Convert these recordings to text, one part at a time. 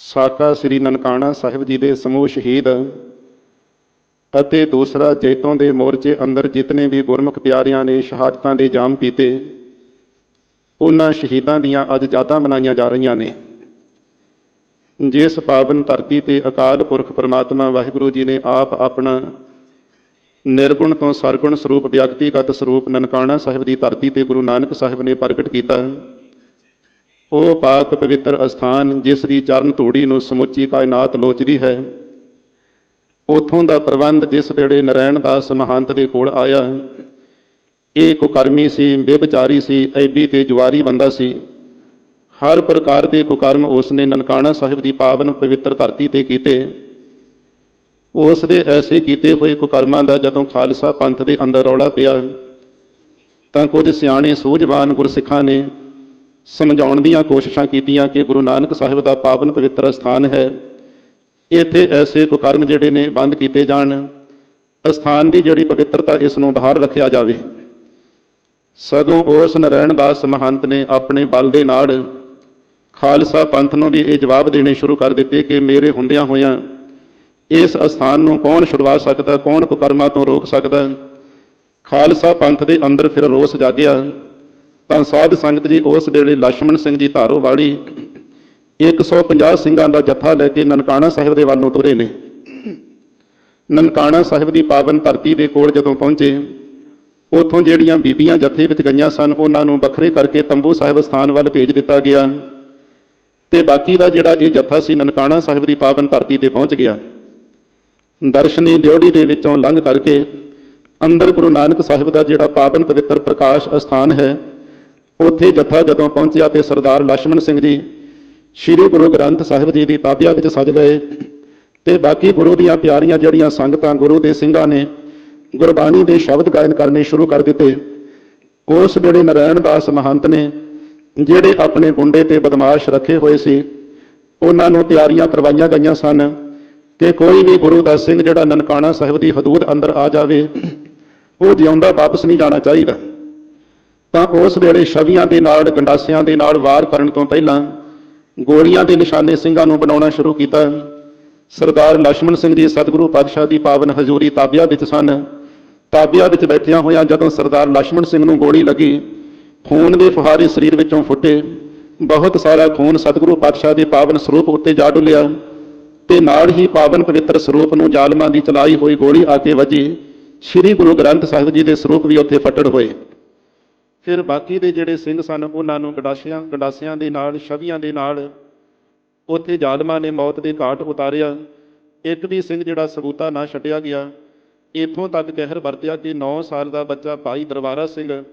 ਸਾਕਾ ਸ੍ਰੀ ਨਨਕਾਣਾ ਸਾਹਿਬ ਜੀ ਦੇ ਸਮੂਹ ਸ਼ਹੀਦ ਅਤੇ ਦੂਸਰਾ ਜੈਤੋਂ ਦੇ ਮੋਰਚੇ ਅੰਦਰ ਜਿਤਨੇ ਵੀ ਗੁਰਮੁਖ ਪਿਆਰਿਆਂ ਨੇ ਸ਼ਹਾਦਤਾਂ ਦੇ ਜਾਮ ਪੀਤੇ ਉਹਨਾਂ ਸ਼ਹੀਦਾਂ ਦੀਆਂ ਅੱਜ ਯਾਦਾਂ ਮਨਾਈਆਂ ਜਾ ਰਹੀਆਂ ਨੇ। ਜਿਸ ਪਾਵਨ ਧਰਤੀ ਤੇ ਅਕਾਲ ਪੁਰਖ ਪਰਮਾਤਮਾ ਵਾਹਿਗੁਰੂ ਜੀ ਨੇ ਆਪ ਆਪਣਾ ਨਿਰਗੁਣ ਤੋਂ ਸਰਗੁਣ ਸਰੂਪ ਵਿਅਕਤੀਗਤ ਸਰੂਪ ਨਨਕਾਣਾ ਸਾਹਿਬ ਦੀ ਧਰਤੀ ਤੇ ਗੁਰੂ ਨਾਨਕ ਸਾਹਿਬ ਨੇ ਪ੍ਰਗਟ ਕੀਤਾ। ਉਹ ਪਾਕ ਪਵਿੱਤਰ ਅਸਥਾਨ ਜਿਸ ਦੀ ਚਰਨ ਧੂੜੀ ਨੂੰ ਸਮੁੱਚੀ ਕਾਇਨਾਤ ਲੋਚਦੀ ਹੈ। ਉਥੋਂ ਦਾ ਪ੍ਰਬੰਧ ਜਿਸ ਵੇਲੇ ਨਰੈਣ ਦਾਸ ਮਹੰਤ ਦੇ ਕੋਲ ਆਇਆ, ਇਹ ਕੁਕਰਮੀ ਸੀ ਬੇਬਚਾਰੀ ਸੀ, ਐਬੀ ਤੇ ਜਵਾਰੀ ਬੰਦਾ ਸੀ। ਹਰ ਪ੍ਰਕਾਰ ਦੇ ਕੁਕਰਮ ਉਸ ਨੇ ਨਨਕਾਣਾ ਸਾਹਿਬ ਦੀ ਪਾਵਨ ਪਵਿੱਤਰ ਧਰਤੀ ਤੇ ਕੀਤੇ। ਉਸ ਦੇ ਐਸੇ ਕੀਤੇ ਹੋਏ ਕੁਕਰਮਾਂ ਦਾ ਜਦੋਂ ਖਾਲਸਾ ਪੰਥ ਦੇ ਅੰਦਰ ਰੌਲਾ ਪਿਆ, ਤਾਂ ਕੁਝ ਸਿਆਣੇ ਸੂਝਵਾਨ ਗੁਰਸਿੱਖਾਂ ਨੇ ਸਮਝਾਉਣ ਦੀਆਂ ਕੋਸ਼ਿਸ਼ਾਂ ਕੀਤੀਆਂ ਕਿ ਗੁਰੂ ਨਾਨਕ ਸਾਹਿਬ ਦਾ ਪਾਵਨ ਪਵਿੱਤਰ ਸਥਾਨ ਹੈ। ਇੱਥੇ ਐਸੇ ਕੁਕਰਮ ਜਿਹੜੇ ਨੇ ਬੰਦ ਕੀਤੇ ਜਾਣ। ਅਸਥਾਨ ਦੀ ਜਿਹੜੀ ਪਵਿੱਤਰਤਾ ਇਸ ਨੂੰ ਬਾਹਰ ਰੱਖਿਆ ਜਾਵੇ। ਸਗੋਂ ਉਸ ਨਰੈਣ ਦਾਸ ਮਹੰਤ ਨੇ ਆਪਣੇ ਬਲ ਦੇ ਨਾਲ ਖਾਲਸਾ ਪੰਥ ਨੂੰ ਵੀ ਇਹ ਜਵਾਬ ਦੇਣੇ ਸ਼ੁਰੂ ਕਰ ਦਿੱਤੇ ਕਿ ਮੇਰੇ ਹੁੰਦਿਆਂ ਹੋਇਆਂ ਇਸ ਅਸਥਾਨ ਨੂੰ ਕੌਣ ਛੁਡਵਾ ਸਕਦਾ, ਕੌਣ ਕੁਕਰਮਾਂ ਤੋਂ ਰੋਕ ਸਕਦਾ। ਖਾਲਸਾ ਪੰਥ ਦੇ ਅੰਦਰ ਫਿਰ ਰੋਸ ਜਾਗਿਆ। ਤਾਂ ਸਾਧ ਸੰਗਤ ਜੀ, ਉਸ ਵੇਲੇ ਲక్ష్మణ ਸਿੰਘ ਜੀ ਧਾਰੋ ਵਾਲੀ 150 ਸਿੰਘਾਂ ਦਾ ਜੱਥਾ ਲੈ ਕੇ ਨਨਕਾਣਾ ਸਾਹਿਬ ਦੇ ਵੱਲ ਨੂੰ ਤੁਰੇ ਨੇ। ਨਨਕਾਣਾ ਸਾਹਿਬ ਦੀ ਪਾਵਨ ਧਰਤੀ ਦੇ ਕੋਲ ਜਦੋਂ ਪਹੁੰਚੇ, ਉੱਥੋਂ ਜਿਹੜੀਆਂ ਬੀਬੀਆਂ ਜੱਥੇ ਵਿੱਚ ਗਈਆਂ ਸਨ, ਉਹਨਾਂ ਨੂੰ ਵੱਖਰੇ ਕਰਕੇ ਤੰਬੂ ਸਾਹਿਬ ਸਥਾਨ ਵੱਲ ਭੇਜ ਦਿੱਤਾ ਗਿਆ। ਤੇ ਬਾਕੀ ਦਾ ਜਿਹੜਾ ਇਹ ਜੱਥਾ ਸੀ, ਨਨਕਾਣਾ ਸਾਹਿਬ ਦੀ ਪਾਵਨ ਧਰਤੀ ਤੇ ਪਹੁੰਚ ਗਿਆ। ਦਰਸ਼ਨੀ ਦਿਉੜੀ ਦੇ ਵਿੱਚੋਂ ਲੰਘ ਕਰਕੇ ਅੰਦਰ ਗੁਰੂ ਨਾਨਕ ਸਾਹਿਬ ਦਾ ਜਿਹੜਾ ਪਾਵਨ ਪਵਿੱਤਰ ਪ੍ਰਕਾਸ਼ ਅਸਥਾਨ ਹੈ ਉੱਥੇ ਜੱਥਾ ਜਦੋਂ ਪਹੁੰਚਿਆ ਤੇ ਸਰਦਾਰ ਲక్ష్మణ ਸਿੰਘ ਜੀ ਸ੍ਰੀ ਗੁਰੂ ਗ੍ਰੰਥ ਸਾਹਿਬ ਜੀ ਦੀ ਤਾਬਿਆ ਵਿੱਚ ਸਜ ਗਏ ਤੇ ਬਾਕੀ ਗੁਰੂ ਦੀਆਂ ਪਿਆਰੀਆਂ ਜਿਹੜੀਆਂ ਸੰਗਤਾਂ ਗੁਰੂ ਦੇ ਸਿੰਘਾਂ ਨੇ ਗੁਰਬਾਣੀ ਦੇ ਸ਼ਬਦ ਗਾਇਨ ਕਰਨੇ ਸ਼ੁਰੂ ਕਰ ਦਿੱਤੇ, ਉਸ ਵੇਲੇ ਨਰੈਣ ਦਾਸ ਮਹੰਤ ਨੇ ਜਿਹੜੇ ਆਪਣੇ ਗੁੰਡੇ ਤੇ ਬਦਮਾਸ਼ ਰੱਖੇ ਹੋਏ ਸੀ, ਉਹਨਾਂ ਨੂੰ ਤਿਆਰੀਆਂ ਕਰਵਾਈਆਂ ਗਈਆਂ ਸਨ ਕਿ ਕੋਈ ਵੀ ਗੁਰੂ ਦਾ ਸਿੰਘ ਜਿਹੜਾ ਨਨਕਾਣਾ ਸਾਹਿਬ ਦੀ ਹਦੂਦ ਅੰਦਰ ਆ ਜਾਵੇ, ਉਹ ਜਿਉਂਦਾ ਵਾਪਸ ਨਹੀਂ ਜਾਣਾ ਚਾਹੀਦਾ। ਤਾਂ ਉਸ ਵੇਲੇ ਸ਼ਵੀਆਂ ਦੇ ਨਾਲ, ਗੰਡਾਸਿਆਂ ਦੇ ਨਾਲ ਵਾਰ ਕਰਨ ਤੋਂ ਪਹਿਲਾਂ ਗੋਲੀਆਂ ਦੇ ਨਿਸ਼ਾਨੇ ਸਿੰਘਾਂ ਨੂੰ ਬਣਾਉਣਾ ਸ਼ੁਰੂ ਕੀਤਾ। ਸਰਦਾਰ ਲక్ష్మణ ਸਿੰਘ ਜੀ ਸਤਿਗੁਰੂ ਪਾਤਸ਼ਾਹ ਦੀ ਪਾਵਨ ਹਜ਼ੂਰੀ ਤਾਬਿਆ ਵਿੱਚ ਸਨ। ਤਾਬਿਆ ਵਿੱਚ ਬੈਠਿਆਂ ਹੋਇਆਂ ਜਦੋਂ ਸਰਦਾਰ ਲక్ష్మణ ਸਿੰਘ ਨੂੰ ਗੋਲੀ ਲੱਗੀ, ਖੂਨ ਦੇ ਫੁਹਾਰੇ ਸਰੀਰ ਵਿੱਚੋਂ ਫੁੱਟੇ। ਬਹੁਤ ਸਾਰਾ ਖੂਨ ਸਤਿਗੁਰੂ ਪਾਤਸ਼ਾਹ ਦੇ ਪਾਵਨ ਸਰੂਪ ਉੱਤੇ ਜਾ ਡੁੱਲਿਆ ਤੇ ਨਾਲ ਹੀ ਪਾਵਨ ਪਵਿੱਤਰ ਸਰੂਪ ਨੂੰ ਜਾਲਮਾਂ ਦੀ ਚਲਾਈ ਹੋਈ ਗੋਲੀ ਆ ਕੇ ਵੱਜੀ। ਸ੍ਰੀ ਗੁਰੂ ਗ੍ਰੰਥ ਸਾਹਿਬ ਜੀ ਦੇ ਸਰੂਪ ਵੀ ਉੱਥੇ ਫਟੜ ਹੋਏ। ਫਿਰ ਬਾਕੀ ਦੇ ਜਿਹੜੇ ਸਿੰਘ ਸਨ, ਉਹਨਾਂ ਨੂੰ ਗੰਡਾਸਿਆਂ ਗੰਡਾਸਿਆਂ ਦੇ ਨਾਲ, ਛਵੀਆਂ ਦੇ ਨਾਲ ਉੱਥੇ ਜ਼ਾਲਮਾਂ ਨੇ ਮੌਤ ਦੇ ਘਾਟ ਉਤਾਰਿਆ। ਇੱਕ ਵੀ ਸਿੰਘ ਜਿਹੜਾ ਸਬੂਤਾ ਨਾ ਛੱਡਿਆ ਗਿਆ। ਇਥੋਂ ਤੱਕ ਕਹਿਰ ਵਰਤਿਆ ਕਿ 9 ਸਾਲ ਦਾ ਬੱਚਾ ਭਾਈ ਦਰਬਾਰਾ ਸਿੰਘ,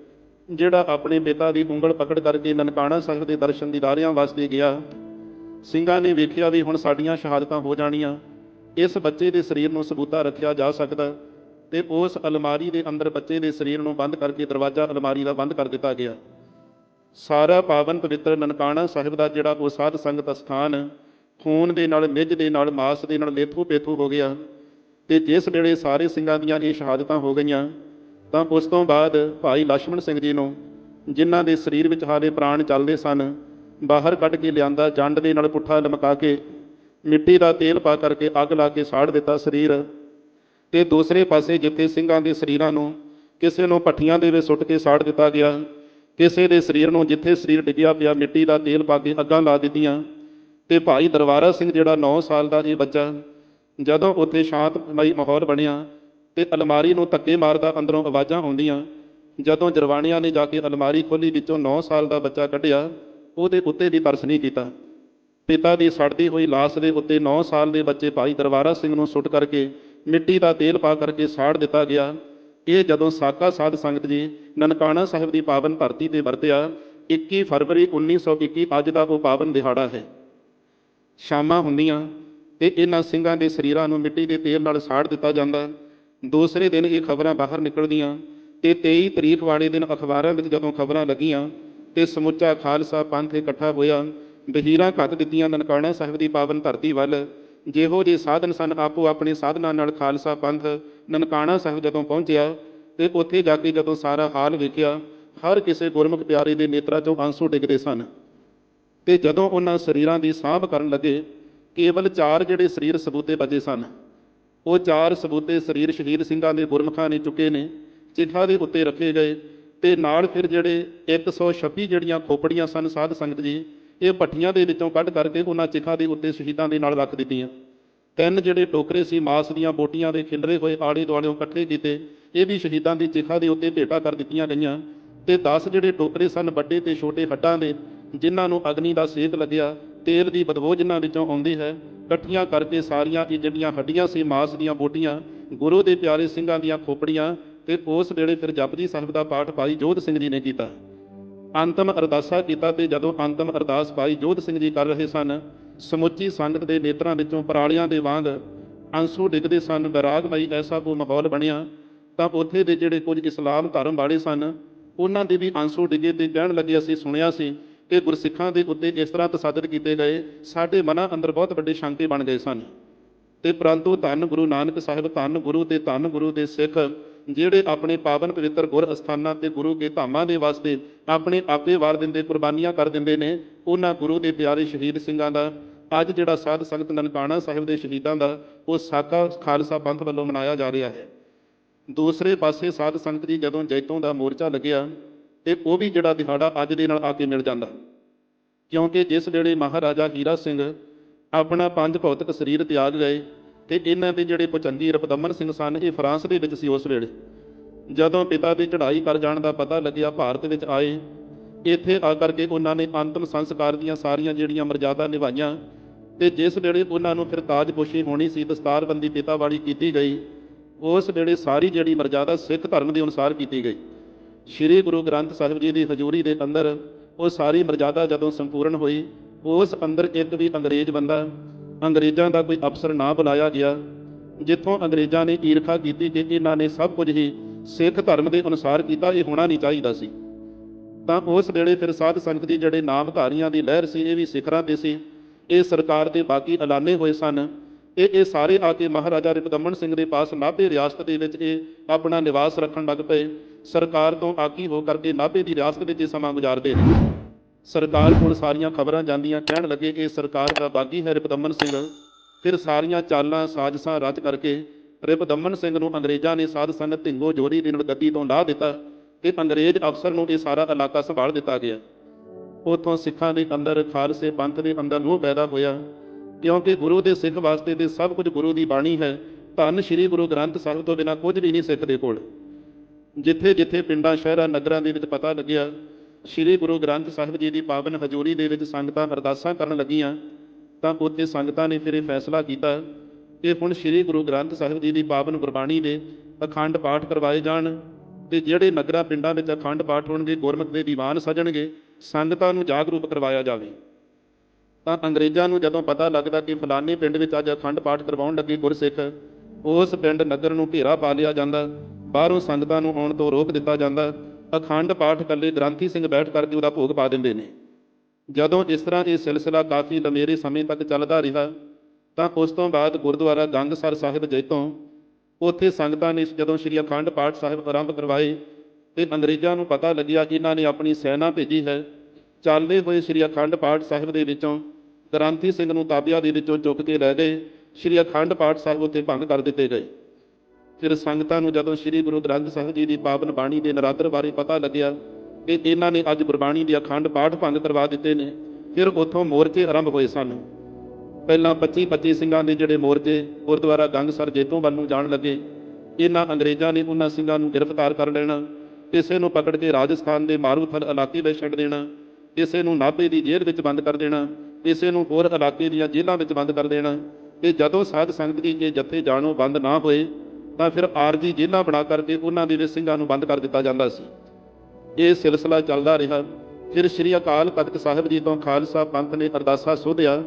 ਜਿਹੜਾ ਆਪਣੇ ਪਿਤਾ ਦੀ ਉਂਗਲ ਪਕੜ ਕਰਕੇ ਨਨਕਾਣਾ ਸਾਹਿਬ ਦੇ ਦਰਸ਼ਨ ਦੀਦਾਰਿਆਂ ਵਾਸਤੇ ਗਿਆ। ਸਿੰਘਾਂ ਨੇ ਵੇਖਿਆ ਵੀ ਹੁਣ ਸਾਡੀਆਂ ਸ਼ਹਾਦਤਾਂ ਹੋ ਜਾਣੀਆਂ। ਇਸ ਬੱਚੇ ਦੇ ਸਰੀਰ ਨੂੰ ਸਬੂਤਾ ਰੱਖਿਆ ਜਾ ਸਕਦਾ। ਤੇ ਉਸ ਅਲਮਾਰੀ ਦੇ ਅੰਦਰ ਬੱਚੇ ਦੇ ਸਰੀਰ ਨੂੰ ਬੰਦ ਕਰਕੇ ਦਰਵਾਜ਼ਾ ਅਲਮਾਰੀ ਦਾ ਬੰਦ ਕਰ ਦਿੱਤਾ ਗਿਆ। ਸਾਰਾ ਪਾਵਨ ਪਵਿੱਤਰ ਨਨਕਾਣਾ ਸਾਹਿਬ ਦਾ ਜਿਹੜਾ ਉਹ ਸਾਧ ਸੰਗਤ ਸਥਾਨ ਖੂਨ ਦੇ ਨਾਲ, ਮਿੱਝ ਦੇ ਨਾਲ, ਮਾਸ ਦੇ ਨਾਲ ਲੇਥੂ ਪੇਥੂ ਹੋ ਗਿਆ ਤੇ ਜਿਸ ਵੇਲੇ ਸਾਰੇ ਸਿੰਘਾਂ ਦੀਆਂ ਇਹ ਸ਼ਹਾਦਤਾਂ ਹੋ ਗਈਆਂ, ਤਾਂ ਉਸ ਤੋਂ ਬਾਅਦ ਭਾਈ ਲక్ష్మణ ਸਿੰਘ ਜੀ ਨੂੰ, ਜਿਨ੍ਹਾਂ ਦੇ ਸਰੀਰ ਵਿੱਚ ਹਾਲੇ ਪ੍ਰਾਣ ਚੱਲਦੇ ਸਨ, ਬਾਹਰ ਕੱਢ ਕੇ ਲਿਆਂਦਾ, ਜੰਡ ਦੇ ਨਾਲ ਪੁੱਠਾ ਲਮਕਾ ਕੇ ਮਿੱਟੀ ਦਾ ਤੇਲ ਪਾ ਕਰਕੇ ਅੱਗ ਲਾ ਕੇ ਸਾੜ ਦਿੱਤਾ ਸਰੀਰ। ਤੇ ਦੂਸਰੇ ਪਾਸੇ ਜਿੱਥੇ ਸਿੰਘਾਂ ਦੇ ਸਰੀਰਾਂ ਨੂੰ ਕਿਸੇ ਨੂੰ ਪੱਠੀਆਂ ਦੇ ਵਿੱਚ ਸੁੱਟ ਕੇ ਸਾੜ ਦਿੱਤਾ ਗਿਆ, ਕਿਸੇ ਦੇ ਸਰੀਰ ਨੂੰ ਜਿੱਥੇ ਸਰੀਰ ਡਿੱਗਿਆ ਪਿਆ, ਮਿੱਟੀ ਦਾ ਤੇਲ ਪਾ ਕੇ ਅੱਗਾਂ ਲਾ ਦਿੱਤੀਆਂ ਤੇ ਭਾਈ ਦਰਬਾਰਾ ਸਿੰਘ ਜਿਹੜਾ 9 ਸਾਲ ਦਾ ਇਹ ਬੱਚਾ ਜਦੋਂ ਉੱਥੇ ਸ਼ਾਂਤਮਈ ਮਾਹੌਲ ਬਣਿਆ ਤੇ ਅਲਮਾਰੀ ਨੂੰ ਧੱਕੇ ਮਾਰਦਾ ਅੰਦਰੋਂ ਆਵਾਜ਼ਾਂ ਆਉਂਦੀਆਂ, ਜਦੋਂ ਜਰਵਾਣੀਆਂ ਨੇ ਜਾ ਕੇ ਅਲਮਾਰੀ ਖੋਲੀ ਵਿੱਚੋਂ 9 ਸਾਲ ਦਾ ਬੱਚਾ ਕੱਢਿਆ, ਉਹਦੇ ਉੱਤੇ ਦੀ ਤਰਸ ਨਹੀਂ ਕੀਤਾ। ਪਿਤਾ ਦੀ ਸੜਦੀ ਹੋਈ ਲਾਸ਼ ਦੇ ਉੱਤੇ 9 ਸਾਲ ਦੇ ਬੱਚੇ ਭਾਈ ਦਰਬਾਰਾ ਸਿੰਘ ਨੂੰ ਸੁੱਟ ਕਰਕੇ ਮਿੱਟੀ ਦਾ ਤੇਲ ਪਾ ਕਰਕੇ ਸਾੜ ਦਿੱਤਾ ਗਿਆ। ਇਹ ਜਦੋਂ ਸਾਕਾ ਸਾਧ ਸੰਗਤ ਜੀ ਨਨਕਾਣਾ ਸਾਹਿਬ ਦੀ ਪਾਵਨ ਧਰਤੀ ਤੇ ਵਰਤਿਆ 21 ਫਰਵਰੀ 1921 ਅੱਜ ਦਾ ਉਹ ਪਾਵਨ ਦਿਹਾੜਾ ਹੈ। ਸ਼ਾਮਾਂ ਹੁੰਦੀਆਂ ਤੇ ਇਹਨਾਂ ਸਿੰਘਾਂ ਦੇ ਸਰੀਰਾਂ ਨੂੰ ਮਿੱਟੀ ਦੇ ਤੇਲ ਨਾਲ ਸਾੜ ਦਿੱਤਾ ਜਾਂਦਾ। ਦੂਸਰੇ ਦਿਨ ਇਹ ਖਬਰਾਂ ਬਾਹਰ ਨਿਕਲਦੀਆਂ ਤੇ 23 ਤਰੀਕ ਵਾਲੇ ਦਿਨ ਅਖਬਾਰਾਂ ਵਿੱਚ ਜਦੋਂ ਖਬਰਾਂ ਲੱਗੀਆਂ ਤੇ ਸਮੁੱਚਾ ਖਾਲਸਾ ਪੰਥ ਇਕੱਠਾ ਹੋਇਆ, ਬਹੀਰਾਂ ਘੱਤ ਦਿੱਤੀਆਂ ਨਨਕਾਣਾ ਸਾਹਿਬ ਦੀ ਪਾਵਨ ਧਰਤੀ ਵੱਲ। ਜਿਹੋ ਜਿਹੇ ਸਾਧਨ ਸਨ, ਆਪੋ ਆਪਣੇ ਸਾਧਨਾਂ ਨਾਲ ਖਾਲਸਾ ਪੰਥ ਨਨਕਾਣਾ ਸਾਹਿਬ ਜਦੋਂ ਪਹੁੰਚਿਆ ਤੇ ਉੱਥੇ ਜਾ ਕੇ ਜਦੋਂ ਸਾਰਾ ਹਾਲ ਵੇਖਿਆ, ਹਰ ਕਿਸੇ ਗੁਰਮੁਖ ਪਿਆਰੇ ਦੇ ਨੇਤਰਾਂ 'ਚੋਂ ਆਂਸੂ ਡਿੱਗਦੇ ਸਨ। ਤੇ ਜਦੋਂ ਉਹਨਾਂ ਸਰੀਰਾਂ ਦੀ ਸਾਂਭ ਕਰਨ ਲੱਗੇ, ਕੇਵਲ ਚਾਰ ਜਿਹੜੇ ਸਰੀਰ ਸਬੂਤੇ ਬਚੇ ਸਨ। ਉਹ ਚਾਰ ਸਬੂਤੇ ਸਰੀਰ ਸ਼ਹੀਦ ਸਿੰਘਾਂ ਦੇ ਗੁਰਮੁਖਾਂ ਨੇ ਚੁੱਕੇ ਨੇ ਚਿਠਾ ਦੇ ਉੱਤੇ ਰੱਖੇ ਗਏ। ਤੇ ਨਾਲ ਫਿਰ ਜਿਹੜੇ 126 ਜਿਹੜੀਆਂ ਖੋਪੜੀਆਂ ਸਨ, ਸਾਧ ਸੰਗਤ ਜੀ ਇਹ ਭੱਠੀਆਂ ਦੇ ਵਿੱਚੋਂ ਕੱਢ ਕਰਕੇ ਉਹਨਾਂ ਚਿਖਾ ਦੇ ਉੱਤੇ ਸ਼ਹੀਦਾਂ ਦੇ ਨਾਲ ਰੱਖ ਦਿੱਤੀਆਂ। ਤਿੰਨ ਜਿਹੜੇ ਟੋਕਰੇ ਸੀ, ਮਾਸ ਦੀਆਂ ਬੋਟੀਆਂ ਦੇ ਖਿਲਰੇ ਹੋਏ, ਆਲੇ ਦੁਆਲੇ ਇਕੱਠੇ ਕੀਤੇ, ਇਹ ਵੀ ਸ਼ਹੀਦਾਂ ਦੀ ਚਿਖਾ ਦੇ ਉੱਤੇ ਭੇਟਾ ਕਰ ਦਿੱਤੀਆਂ ਗਈਆਂ। ਤੇ 10 ਜਿਹੜੇ ਟੋਕਰੇ ਸਨ, ਵੱਡੇ ਤੇ ਛੋਟੇ ਹੱਡਾਂ ਦੇ, ਜਿਨ੍ਹਾਂ ਨੂੰ ਅਗਨੀ ਦਾ ਸੇਕ ਲੱਗਿਆ, ਤੇਲ ਦੀ ਬਦਬੂ ਜਿਨ੍ਹਾਂ ਵਿੱਚੋਂ ਆਉਂਦੀ ਹੈ। ਇਕੱਠੀਆਂ ਕਰਕੇ ਸਾਰੀਆਂ ਇਹ ਜਿਹੜੀਆਂ ਹੱਡੀਆਂ ਸੀ, ਮਾਸ ਦੀਆਂ ਬੋਟੀਆਂ, ਗੁਰੂ ਦੇ ਪਿਆਰੇ ਸਿੰਘਾਂ ਦੀਆਂ ਖੋਪੜੀਆਂ, ਤੇ ਉਸ ਵੇਲੇ ਫਿਰ ਜਪਜੀ ਸਾਹਿਬ ਦਾ ਪਾਠ ਭਾਈ ਜੋਧ ਸਿੰਘ ਜੀ ਨੇ ਕੀਤਾ। ਅੰਤਮ ਅਰਦਾਸਾ ਕੀਤਾ ਤੇ ਜਦੋਂ ਅੰਤਮ ਅਰਦਾਸ ਭਾਈ ਜੋਧ ਸਿੰਘ ਜੀ ਕਰ ਰਹੇ ਸਨ, ਸਮੁੱਚੀ ਸੰਗਤ ਦੇ ਨੇਤਰਾਂ ਵਿੱਚੋਂ ਪਰਾਲੀਆਂ ਦੇ ਵਾਂਗ ਅੰਸੂ ਡਿੱਗਦੇ ਸਨ, ਵਿਰਾਗਮਈ ਐਸਾ ਕੋ ਮਾਹੌਲ ਬਣਿਆ ਤਾਂ ਉੱਥੇ ਦੇ ਜਿਹੜੇ ਕੁਝ ਇਸਲਾਮ ਧਰਮ ਵਾਲੇ ਸਨ, ਉਹਨਾਂ ਦੇ ਵੀ ਅੰਸੂ ਡਿੱਗੇ ਤੇ ਕਹਿਣ ਲੱਗੇ, ਅਸੀਂ ਸੁਣਿਆ ਸੀ ਕਿ ਗੁਰਸਿੱਖਾਂ ਦੇ ਉੱਤੇ ਇਸ ਤਰ੍ਹਾਂ ਤਸੱਦਦ ਕੀਤੇ ਗਏ, ਸਾਡੇ ਮਨਾਂ ਅੰਦਰ ਬਹੁਤ ਵੱਡੇ ਸ਼ੰਕੇ ਬਣ ਗਏ ਸਨ। ਤੇ ਪਰੰਤੂ ਧੰਨ ਗੁਰੂ ਨਾਨਕ ਸਾਹਿਬ, ਧੰਨ ਗੁਰੂ ਤੇ ਧੰਨ ਗੁਰੂ ਦੇ ਸਿੱਖ ਜਿਹੜੇ ਆਪਣੇ ਪਾਵਨ ਪਵਿੱਤਰ ਗੁਰ ਅਸਥਾਨਾਂ ਤੇ ਗੁਰੂ ਕੇ ਧਾਮਾਂ ਦੇ ਵਾਸਤੇ ਆਪਣੇ ਆਪੇ ਵਾਰ ਦਿੰਦੇ, ਕੁਰਬਾਨੀਆਂ ਕਰ ਦਿੰਦੇ ਨੇ, ਉਹਨਾਂ ਗੁਰੂ ਦੇ ਪਿਆਰੇ ਸ਼ਹੀਦ ਸਿੰਘਾਂ ਦਾ, ਅੱਜ ਜਿਹੜਾ ਸਾਧ ਸੰਗਤ ਨਨਕਾਣਾ ਸਾਹਿਬ ਦੇ ਸ਼ਹੀਦਾਂ ਦਾ, ਉਹ ਸਾਕਾ ਖਾਲਸਾ ਪੰਥ ਵੱਲੋਂ ਮਨਾਇਆ ਜਾ ਰਿਹਾ ਹੈ। ਦੂਸਰੇ ਪਾਸੇ ਸਾਧ ਸੰਗਤ ਜੀ ਜਦੋਂ ਜੈਤੋਂ ਦਾ ਮੋਰਚਾ ਲੱਗਿਆ, ਤੇ ਉਹ ਵੀ ਜਿਹੜਾ ਦਿਹਾੜਾ ਅੱਜ ਦੇ ਨਾਲ ਆ ਕੇ ਮਿਲ ਜਾਂਦਾ। ਕਿਉਂਕਿ ਜਿਸ ਵੇਲੇ ਮਹਾਰਾਜਾ ਹੀਰਾ ਸਿੰਘ ਆਪਣਾ ਪੰਜ ਭੌਤਿਕ ਸਰੀਰ ਤਿਆਗ ਗਏ ਤੇ ਇਹਨਾਂ ਦੇ ਜਿਹੜੇ ਪੁਚੰਦੀ ਰਪਦਮਨ ਸਿੰਘ ਸਨ, ਇਹ ਫਰਾਂਸ ਦੇ ਵਿੱਚ ਸੀ ਉਸ ਵੇਲੇ। ਜਦੋਂ ਪਿਤਾ ਦੀ ਚੜ੍ਹਾਈ ਕਰ ਜਾਣ ਦਾ ਪਤਾ ਲੱਗਿਆ, ਭਾਰਤ ਵਿੱਚ ਆਏ। ਇੱਥੇ ਆ ਕਰਕੇ ਉਹਨਾਂ ਨੇ ਅੰਤਮ ਸੰਸਕਾਰ ਦੀਆਂ ਸਾਰੀਆਂ ਜਿਹੜੀਆਂ ਮਰਜ਼ਾਦਾ ਨਿਭਾਈਆਂ ਤੇ ਜਿਸ ਵੇਲੇ ਉਹਨਾਂ ਨੂੰ ਫਿਰ ਤਾਜਪੋਸ਼ੀ ਹੋਣੀ ਸੀ, ਦਸਤਾਰਬੰਦੀ ਪਿਤਾ ਵਾਲੀ ਕੀਤੀ ਗਈ, ਉਸ ਵੇਲੇ ਸਾਰੀ ਜਿਹੜੀ ਮਰਜ਼ਾਦਾ ਸਿੱਖ ਧਰਮ ਦੇ ਅਨੁਸਾਰ ਕੀਤੀ ਗਈ। ਸ੍ਰੀ ਗੁਰੂ ਗ੍ਰੰਥ ਸਾਹਿਬ ਜੀ ਦੀ ਹਜ਼ੂਰੀ ਦੇ ਅੰਦਰ ਉਹ ਸਾਰੀ ਮਰਜ਼ਾਦਾ ਜਦੋਂ ਸੰਪੂਰਨ ਹੋਈ, ਉਸ ਅੰਦਰ ਇੱਕ ਵੀ ਅੰਗਰੇਜ਼ ਬੰਦਾ ਅੰਗਰੇਜ਼ਾਂ ਦਾ ਕੋਈ ਅਫਸਰ ਨਾ ਬੁਲਾਇਆ ਗਿਆ, ਜਿੱਥੋਂ ਅੰਗਰੇਜ਼ਾਂ ਨੇ ਈਰਖਾ ਕੀਤੀ ਕਿ ਇਹਨਾਂ ਨੇ ਸਭ ਕੁਝ ਹੀ ਸਿੱਖ ਧਰਮ ਦੇ ਅਨੁਸਾਰ ਕੀਤਾ, ਇਹ ਹੋਣਾ ਨਹੀਂ ਚਾਹੀਦਾ ਸੀ। ਤਾਂ ਉਸ ਵੇਲੇ ਫਿਰ ਸਾਧ ਸੰਗਤ ਦੀ ਜਿਹੜੇ ਨਾਮਧਾਰੀਆਂ ਦੀ ਲਹਿਰ ਸੀ, ਇਹ ਵੀ ਸਿਖਰਾਂ ਤੇ ਸੀ। ਇਹ ਸਰਕਾਰ ਦੇ ਬਾਕੀ ਐਲਾਨੇ ਹੋਏ ਸਨ। ਇਹ ਇਹ ਸਾਰੇ ਆ ਕੇ ਮਹਾਰਾਜਾ ਰਿਪਦਮਨ ਸਿੰਘ ਦੇ ਪਾਸ ਨਾਭੇ ਰਿਆਸਤ ਦੇ ਵਿੱਚ ਇਹ ਆਪਣਾ ਨਿਵਾਸ ਰੱਖਣ ਲੱਗ ਪਏ। ਸਰਕਾਰ ਤੋਂ ਆਕੀ ਹੋ ਕਰਕੇ ਨਾਭੇ ਦੀ ਰਿਆਸਤ ਵਿੱਚ ਇਹ ਸਮਾਂ ਗੁਜ਼ਾਰਦੇ ਨੇ ਸਰਕਾਰ ਕੋਲ ਸਾਰੀਆਂ ਖਬਰਾਂ ਜਾਂਦੀਆਂ ਕਹਿਣ ਲੱਗੇ ਕਿ ਇਹ ਸਰਕਾਰ ਦਾ ਬਾਗੀ ਹੈ ਰਿਪਦਮਨ ਸਿੰਘ। ਫਿਰ ਸਾਰੀਆਂ ਚਾਲਾਂ, ਸਾਜ਼ਿਸ਼ਾਂ ਰਚ ਕਰਕੇ ਰਿਪਦਮਨ ਸਿੰਘ ਨੂੰ ਅੰਗਰੇਜ਼ਾਂ ਨੇ ਸਾਧ ਸੰਗਤ ਢਿੰਗੋ ਜੋਰੀ ਦੇ ਨਾਲ ਗੱਦੀ ਤੋਂ ਲਾਹ ਦਿੱਤਾ ਤੇ ਅੰਗਰੇਜ਼ ਅਫਸਰ ਨੂੰ ਇਹ ਸਾਰਾ ਇਲਾਕਾ ਸੰਭਾਲ ਦਿੱਤਾ ਗਿਆ। ਉਥੋਂ ਸਿੱਖਾਂ ਦੇ ਅੰਦਰ, ਖਾਲਸੇ ਪੰਥ ਦੇ ਅੰਦਰ ਨੂੰ ਪੈਦਾ ਹੋਇਆ। ਕਿਉਂਕਿ ਗੁਰੂ ਦੇ ਸਿੱਖ ਵਾਸਤੇ ਤੇ ਸਭ ਕੁਝ ਗੁਰੂ ਦੀ ਬਾਣੀ ਹੈ, ਧੰਨ ਸ੍ਰੀ ਗੁਰੂ ਗ੍ਰੰਥ ਸਾਹਿਬ ਤੋਂ ਬਿਨਾਂ ਕੁਝ ਵੀ ਨਹੀਂ ਸਿੱਖ ਦੇ ਕੋਲ। ਜਿੱਥੇ ਜਿੱਥੇ ਪਿੰਡਾਂ, ਸ਼ਹਿਰਾਂ, ਨਗਰਾਂ ਦੇ ਵਿੱਚ ਪਤਾ ਲੱਗਿਆ ਸ੍ਰੀ ਗੁਰੂ ਗ੍ਰੰਥ ਸਾਹਿਬ ਜੀ ਦੀ ਪਾਵਨ ਹਜ਼ੂਰੀ ਦੇ ਵਿੱਚ ਸੰਗਤਾਂ ਅਰਦਾਸਾਂ ਕਰਨ ਲੱਗੀਆਂ, ਤਾਂ ਉੱਥੇ ਸੰਗਤਾਂ ਨੇ ਫਿਰ ਇਹ ਫੈਸਲਾ ਕੀਤਾ ਕਿ ਹੁਣ ਸ੍ਰੀ ਗੁਰੂ ਗ੍ਰੰਥ ਸਾਹਿਬ ਜੀ ਦੀ ਪਾਵਨ ਗੁਰਬਾਣੀ ਦੇ ਅਖੰਡ ਪਾਠ ਕਰਵਾਏ ਜਾਣ ਤੇ ਜਿਹੜੇ ਨਗਰਾਂ ਪਿੰਡਾਂ ਵਿੱਚ ਅਖੰਡ ਪਾਠ ਹੋਣਗੇ, ਗੁਰਮਤਿ ਦੇ ਦੀਵਾਨ ਸਜਣਗੇ, ਸੰਗਤਾਂ ਨੂੰ ਜਾਗਰੂਕ ਕਰਵਾਇਆ ਜਾਵੇ। ਤਾਂ ਅੰਗਰੇਜ਼ਾਂ ਨੂੰ ਜਦੋਂ ਪਤਾ ਲੱਗਦਾ ਕਿ ਫਲਾਣੇ ਪਿੰਡ ਵਿੱਚ ਅੱਜ ਅਖੰਡ ਪਾਠ ਕਰਵਾਉਣ ਲੱਗੇ ਗੁਰਸਿੱਖ, ਉਸ ਪਿੰਡ ਨਗਰ ਨੂੰ ਘੇਰਾ ਪਾ ਲਿਆ ਜਾਂਦਾ, ਬਾਹਰੋਂ ਸੰਗਤਾਂ ਨੂੰ ਆਉਣ ਤੋਂ ਰੋਕ ਦਿੱਤਾ ਜਾਂਦਾ ਅਖੰਡ ਪਾਠ ਕੱਲੇ ਗ੍ਰੰਥੀ ਸਿੰਘ ਬੈਠ ਕਰਕੇ ਉਹਦਾ ਭੋਗ ਪਾ ਦਿੰਦੇ ਨੇ। ਜਦੋਂ ਇਸ ਤਰ੍ਹਾਂ ਇਹ ਸਿਲਸਿਲਾ ਕਾਫੀ ਲੰਮੇਰੇ ਸਮੇਂ ਤੱਕ ਚੱਲਦਾ ਰਿਹਾ, ਤਾਂ ਉਸ ਤੋਂ ਬਾਅਦ ਗੁਰਦੁਆਰਾ ਗੰਗਸਰ ਸਾਹਿਬ ਜੈਤੋਂ ਉੱਥੇ ਸੰਗਤਾਂ ਨੇ ਜਦੋਂ ਸ੍ਰੀ ਅਖੰਡ ਪਾਠ ਸਾਹਿਬ ਆਰੰਭ ਕਰਵਾਏ, ਤੇ ਅੰਗਰੇਜ਼ਾਂ ਨੂੰ ਪਤਾ ਲੱਗਿਆ ਕਿ ਇਹਨਾਂ ਨੇ ਆਪਣੀ ਸੈਨਾ ਭੇਜੀ ਹੈ, ਚੱਲਦੇ ਹੋਏ ਸ੍ਰੀ ਅਖੰਡ ਪਾਠ ਸਾਹਿਬ ਦੇ ਵਿੱਚੋਂ ਗ੍ਰੰਥੀ ਸਿੰਘ ਨੂੰ ਤਾਬਿਆ ਦੇ ਵਿੱਚੋਂ ਚੁੱਕ ਕੇ ਲੈ ਗਏ, ਸ੍ਰੀ ਅਖੰਡ ਪਾਠ ਸਾਹਿਬ ਉੱਤੇ ਭੰਗ ਕਰ ਦਿੱਤੇ ਗਏ। ਫਿਰ ਸੰਗਤਾਂ ਨੂੰ ਜਦੋਂ ਸ੍ਰੀ ਗੁਰੂ ਗ੍ਰੰਥ ਸਾਹਿਬ ਜੀ ਦੀ ਪਾਵਨ ਬਾਣੀ ਦੇ ਨਰਾਦਰ ਬਾਰੇ ਪਤਾ ਲੱਗਿਆ ਕਿ ਇਹਨਾਂ ਨੇ ਅੱਜ ਗੁਰਬਾਣੀ ਦੀ ਅਖੰਡ ਪਾਠ ਭੰਗ ਕਰਵਾ ਦਿੱਤੇ ਨੇ, ਫਿਰ ਉੱਥੋਂ ਮੋਰਚੇ ਆਰੰਭ ਹੋਏ ਸਨ। ਪਹਿਲਾਂ 25 25 ਸਿੰਘਾਂ ਦੇ ਜਿਹੜੇ ਮੋਰਚੇ ਗੁਰਦੁਆਰਾ ਗੰਗਸਰ ਜੇਤੋਂ ਵੱਲ ਨੂੰ ਜਾਣ ਲੱਗੇ, ਇਹਨਾਂ ਅੰਗਰੇਜ਼ਾਂ ਨੇ ਉਹਨਾਂ ਸਿੰਘਾਂ ਨੂੰ ਗ੍ਰਿਫਤਾਰ ਕਰ ਲੈਣਾ, ਕਿਸੇ ਨੂੰ ਪਕੜ ਕੇ ਰਾਜਸਥਾਨ ਦੇ ਮਾਰੂਥਲ ਇਲਾਕੇ ਵਿੱਚ ਛੱਡ ਦੇਣਾ, ਕਿਸੇ ਨੂੰ ਨਾਭੇ ਦੀ ਜੇਲ੍ਹ ਵਿੱਚ ਬੰਦ ਕਰ ਦੇਣਾ, ਕਿਸੇ ਨੂੰ ਹੋਰ ਇਲਾਕੇ ਦੀਆਂ ਜੇਲ੍ਹਾਂ ਵਿੱਚ ਬੰਦ ਕਰ ਦੇਣਾ, ਤੇ ਜਦੋਂ ਸਾਧ ਸੰਗਤ ਦੀ ਦੇ ਜੱਥੇ ਜਾਣੋਂ ਬੰਦ ਨਾ ਹੋਏ ਤਾਂ ਫਿਰ ਆਰਜੀ ਜੇਲ੍ਹਾਂ ਬਣਾ ਕਰਕੇ ਉਹਨਾਂ ਦੇ ਵਿੱਚ ਸਿੰਘਾਂ ਨੂੰ ਬੰਦ ਕਰ ਦਿੱਤਾ ਜਾਂਦਾ ਸੀ। ਇਹ ਸਿਲਸਿਲਾ ਚੱਲਦਾ ਰਿਹਾ। ਫਿਰ ਸ੍ਰੀ ਅਕਾਲ ਤਖਤ ਸਾਹਿਬ ਜੀ ਤੋਂ ਖਾਲਸਾ ਪੰਥ ਨੇ ਅਰਦਾਸਾ ਸੋਧਿਆ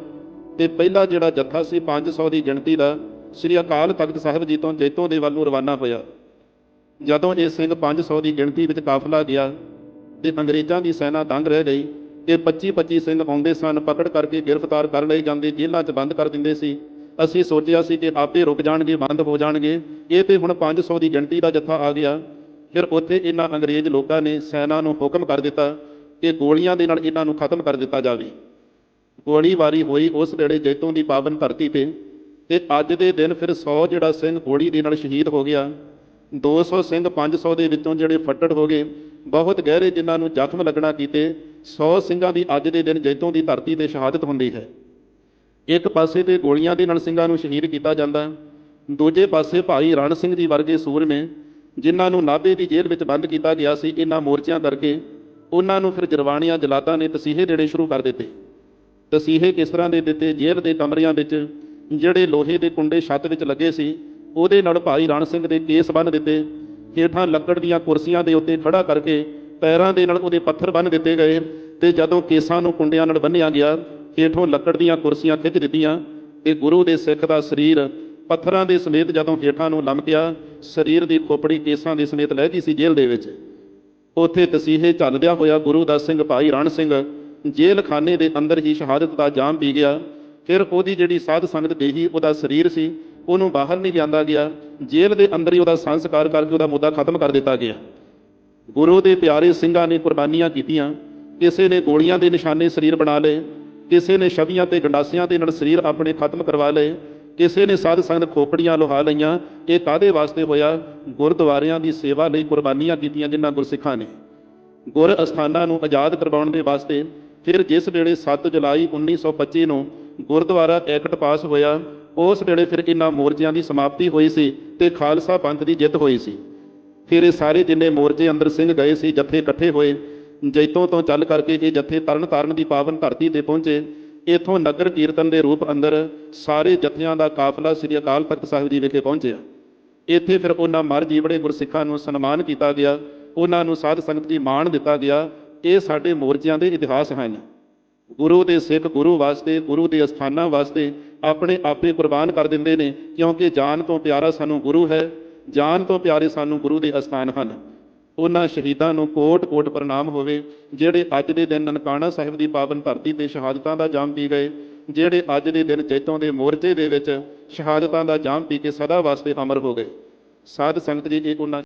ਤੇ ਪਹਿਲਾ ਜਿਹੜਾ ਜੱਥਾ ਸੀ 500 ਦੀ ਗਿਣਤੀ ਦਾ ਸ੍ਰੀ ਅਕਾਲ ਤਖਤ ਸਾਹਿਬ ਜੀ ਤੋਂ ਜੈਤੋਂ ਦੇ ਵੱਲ ਨੂੰ ਰਵਾਨਾ ਹੋਇਆ। ਜਦੋਂ ਇਹ ਸਿੰਘ 500 ਦੀ ਗਿਣਤੀ ਵਿੱਚ ਕਾਫਲਾ ਗਿਆ ਤੇ ਅੰਗਰੇਜ਼ਾਂ ਦੀ ਸੈਨਾ ਦੰਗ ਰਹਿ ਗਈ ਤੇ 25 25 ਸਿੰਘ ਆਉਂਦੇ ਸਨ, ਪਕੜ ਕਰਕੇ ਗ੍ਰਿਫਤਾਰ ਕਰ ਲਏ ਜਾਂਦੇ, ਜੇਲ੍ਹਾਂ 'ਚ ਬੰਦ ਕਰ ਦਿੰਦੇ ਸੀ। ਅਸੀਂ ਸੋਚਿਆ ਸੀ ਕਿ ਆਪੇ ਰੁਕ ਜਾਣਗੇ, ਬੰਦ ਹੋ ਜਾਣਗੇ। ਇਹ ਤੇ ਹੁਣ 500 ਦੀ ਗਿਣਤੀ ਦਾ ਜੱਥਾ ਆ ਗਿਆ। ਫਿਰ ਉੱਥੇ ਇਹਨਾਂ ਅੰਗਰੇਜ਼ ਲੋਕਾਂ ਨੇ ਸੈਨਾ ਨੂੰ ਹੁਕਮ ਕਰ ਦਿੱਤਾ ਕਿ ਗੋਲੀਆਂ ਦੇ ਨਾਲ ਇਹਨਾਂ ਨੂੰ ਖਤਮ ਕਰ ਦਿੱਤਾ ਜਾਵੇ। ਗੋਲੀਬਾਰੀ ਹੋਈ ਉਸ ਵੇਲੇ ਜੈਤੋਂ ਦੀ ਪਾਵਨ ਧਰਤੀ ਤੇ ਤੇ ਅੱਜ ਦੇ ਦਿਨ ਫਿਰ 100 ਜਿਹੜਾ ਸਿੰਘ ਗੋਲੀ ਦੇ ਨਾਲ ਸ਼ਹੀਦ ਹੋ ਗਿਆ। 200 ਸਿੰਘ 500 ਦੇ ਵਿੱਚੋਂ ਜਿਹੜੇ ਫੱਟੜ ਹੋ ਗਏ, ਬਹੁਤ ਗਹਿਰੇ ਜਿਨ੍ਹਾਂ ਨੂੰ ਜ਼ਖਮ ਲੱਗਣਾ ਕੀਤੇ 100 ਸਿੰਘਾਂ ਦੀ ਅੱਜ ਦੇ ਦਿਨ ਜੈਤੋਂ ਦੀ ਧਰਤੀ ਤੇ ਸ਼ਹਾਦਤ ਹੁੰਦੀ ਹੈ। ਇੱਕ ਪਾਸੇ ਤੇ ਗੋਲੀਆਂ ਦੇ ਨਾਲ ਸਿੰਘਾਂ ਨੂੰ ਸ਼ਹੀਦ ਕੀਤਾ ਜਾਂਦਾ ਦੂਜੇ ਪਾਸੇ ਭਾਈ ਰਣ ਸਿੰਘ ਜੀ ਵਰਗੇ ਸੂਰਮੇ, ਜਿਨ੍ਹਾਂ ਨੂੰ ਨਾਭੇ ਦੀ ਜੇਲ੍ਹ ਵਿੱਚ ਬੰਦ ਕੀਤਾ ਗਿਆ ਸੀ ਇਹਨਾਂ ਮੋਰਚਿਆਂ ਕਰਕੇ ਉਹਨਾਂ ਨੂੰ ਫਿਰ ਜਰਵਾਣੀਆਂ ਜਲਾਤਾਂ ਨੇ ਤਸੀਹੇ ਦੇਣੇ ਸ਼ੁਰੂ ਕਰ ਦਿੱਤੇ। ਤਸੀਹੇ ਕਿਸ ਤਰ੍ਹਾਂ ਦੇ ਦਿੱਤੇ? ਜੇਲ੍ਹ ਦੇ ਕਮਰਿਆਂ ਵਿੱਚ ਜਿਹੜੇ ਲੋਹੇ ਦੇ ਕੁੰਡੇ ਛੱਤ ਵਿੱਚ ਲੱਗੇ ਸੀ, ਉਹਦੇ ਨਾਲ ਭਾਈ ਰਣ ਸਿੰਘ ਦੇ ਕੇਸ ਬੰਨ੍ਹ ਦਿੱਤੇ। ਹੇਠਾਂ ਲੱਕੜ ਦੀਆਂ ਕੁਰਸੀਆਂ ਦੇ ਉੱਤੇ ਖੜਾ ਕਰਕੇ ਪੈਰਾਂ ਦੇ ਨਾਲ ਉਹਦੇ ਪੱਥਰ ਬੰਨ੍ਹ ਦਿੱਤੇ ਗਏ ਤੇ ਜਦੋਂ ਕੇਸਾਂ ਨੂੰ ਕੁੰਡਿਆਂ ਨਾਲ ਬੰਨ੍ਹਿਆ ਗਿਆ ਹੇਠੋਂ ਲੱਕੜ ਦੀਆਂ ਕੁਰਸੀਆਂ ਖਿੱਚ ਦਿੱਤੀਆਂ। ਤੇ ਗੁਰੂ ਦੇ ਸਿੱਖ ਦਾ ਸਰੀਰ ਪੱਥਰਾਂ ਦੇ ਸਮੇਤ ਜਦੋਂ ਹੇਠਾਂ ਨੂੰ ਲਮਕਿਆ, ਸਰੀਰ ਦੀ ਖੋਪੜੀ ਕੇਸਾਂ ਦੇ ਸਮੇਤ ਲੈ ਗਈ ਸੀ ਜੇਲ੍ਹ ਦੇ ਵਿੱਚ। ਉੱਥੇ ਤਸੀਹੇ ਚੱਲਦਿਆਂ ਹੋਇਆ ਗੁਰੂ ਦਾ ਸਿੰਘ ਭਾਈ ਰਣ ਸਿੰਘ ਜੇਲ੍ਹ ਖਾਨੇ ਦੇ ਅੰਦਰ ਹੀ ਸ਼ਹਾਦਤ ਦਾ ਜਾਮ ਪੀ ਗਿਆ। ਫਿਰ ਉਹਦੀ ਜਿਹੜੀ ਸਾਧ ਸੰਗਤ ਦੇਹੀ, ਉਹਦਾ ਸਰੀਰ ਸੀ, ਉਹਨੂੰ ਬਾਹਰ ਨਹੀਂ ਲਿਆਂਦਾ ਗਿਆ। ਜੇਲ੍ਹ ਦੇ ਅੰਦਰ ਹੀ ਉਹਦਾ ਸੰਸਕਾਰ ਕਰਕੇ ਉਹਦਾ ਮੁੱਦਾ ਖਤਮ ਕਰ ਦਿੱਤਾ ਗਿਆ। ਗੁਰੂ ਦੇ ਪਿਆਰੇ ਸਿੰਘਾਂ ਨੇ ਕੁਰਬਾਨੀਆਂ ਕੀਤੀਆਂ। ਕਿਸੇ ਨੇ ਗੋਲੀਆਂ ਦੇ ਨਿਸ਼ਾਨੇ ਸਰੀਰ ਬਣਾ ਲਏ। ਕਿਸੇ ਨੇ ਛਵੀਆਂ ਤੇ ਗੰਡਾਸੀਆਂ ਦੇ ਨਾਲ ਸਰੀਰ ਆਪਣੇ ਖਤਮ ਕਰਵਾ ਲਏ, ਕਿਸੇ ਨੇ ਸਾਧ ਸੰਗਤ ਖੋਪੜੀਆਂ ਲੋਹਾ ਲਈਆਂ, ਇਹ ਕਾਦੇ ਵਾਸਤੇ ਹੋਇਆ? ਗੁਰਦੁਆਰਿਆਂ ਦੀ ਸੇਵਾ ਲਈ ਕੁਰਬਾਨੀਆਂ ਕੀਤੀਆਂ ਜਿਨ੍ਹਾਂ ਗੁਰਸਿੱਖਾਂ ਨੇ। ਗੁਰ ਅਸਥਾਨਾਂ ਨੂੰ ਆਜ਼ਾਦ ਕਰਵਾਉਣ ਦੇ ਵਾਸਤੇ ਫਿਰ ਜਿਸ ਵੇਲੇ 7 ਜੁਲਾਈ 1925 ਨੂੰ ਗੁਰਦੁਆਰਾ ਐਕਟ ਪਾਸ ਹੋਇਆ, ਉਸ ਵੇਲੇ ਫਿਰ ਇਹਨਾਂ ਮੋਰਚਿਆਂ ਦੀ ਸਮਾਪਤੀ ਹੋਈ ਸੀ ਤੇ ਖਾਲਸਾ ਪੰਥ ਦੀ ਜਿੱਤ ਹੋਈ ਸੀ। ਫਿਰ ਇਹ ਸਾਰੇ ਜਿੰਨੇ ਮੋਰਚੇ ਅੰਦਰ ਸਿੰਘ ਗਏ ਸੀ, ਜੱਥੇ ਇਕੱਠੇ ਹੋਏ ਜੈਤੋਂ ਤੋਂ ਚੱਲ ਕਰਕੇ ਇਹ ਜੱਥੇ ਤਰਨ ਤਾਰਨ ਦੀ ਪਾਵਨ ਧਰਤੀ ਤੇ ਪਹੁੰਚੇ ਇਥੋਂ ਨਗਰ ਕੀਰਤਨ ਦੇ ਰੂਪ ਅੰਦਰ ਸਾਰੇ ਜਥਿਆਂ ਦਾ ਕਾਫਲਾ ਸ੍ਰੀ ਅਕਾਲ ਤਖਤ ਸਾਹਿਬ ਜੀ ਵਿਖੇ ਪਹੁੰਚਿਆ। ਇੱਥੇ ਫਿਰ ਉਹਨਾਂ ਮਰ ਜੀਵੜੇ ਗੁਰਸਿੱਖਾਂ ਨੂੰ ਸਨਮਾਨ ਕੀਤਾ ਗਿਆ, ਉਹਨਾਂ ਨੂੰ ਸਾਧ ਸੰਗਤ ਜੀ ਮਾਣ ਦਿੱਤਾ ਗਿਆ। ਇਹ ਸਾਡੇ ਮੋਰਚਿਆਂ ਦੇ ਇਤਿਹਾਸ ਹਨ। ਗੁਰੂ ਦੇ ਸਿੱਖ ਗੁਰੂ ਵਾਸਤੇ, ਗੁਰੂ ਦੇ ਅਸਥਾਨਾਂ ਵਾਸਤੇ ਆਪਣੇ ਆਪੇ ਕੁਰਬਾਨ ਕਰ ਦਿੰਦੇ ਨੇ, ਕਿਉਂਕਿ ਜਾਨ ਤੋਂ ਪਿਆਰਾ ਸਾਨੂੰ ਗੁਰੂ ਹੈ, ਜਾਨ ਤੋਂ ਪਿਆਰੇ ਸਾਨੂੰ ਗੁਰੂ ਦੇ ਅਸਥਾਨ ਹਨ। ਉਹਨਾਂ ਸ਼ਹੀਦਾਂ ਨੂੰ ਕੋਟ-ਕੋਟ ਪ੍ਰਣਾਮ ਹੋਵੇ, ਜਿਹੜੇ ਅੱਜ ਦੇ ਦਿਨ ਨਨਕਾਣਾ ਸਾਹਿਬ ਦੀ ਪਾਵਨ ਧਰਤੀ ਤੇ ਸ਼ਹਾਦਤਾਂ ਦਾ ਜਾਮ ਪੀ ਗਏ, ਜਿਹੜੇ ਅੱਜ ਦੇ ਦਿਨ ਚੇਤੋਂ ਦੇ ਮੋਰਚੇ ਦੇ ਵਿੱਚ ਸ਼ਹਾਦਤਾਂ ਦਾ ਜਾਮ ਪੀ ਕੇ ਸਦਾ ਵਾਸਤੇ ਅਮਰ ਹੋ ਗਏ। ਸਾਧ ਸੰਗਤ ਜੀ, ਇਹ ਉਹਨਾਂ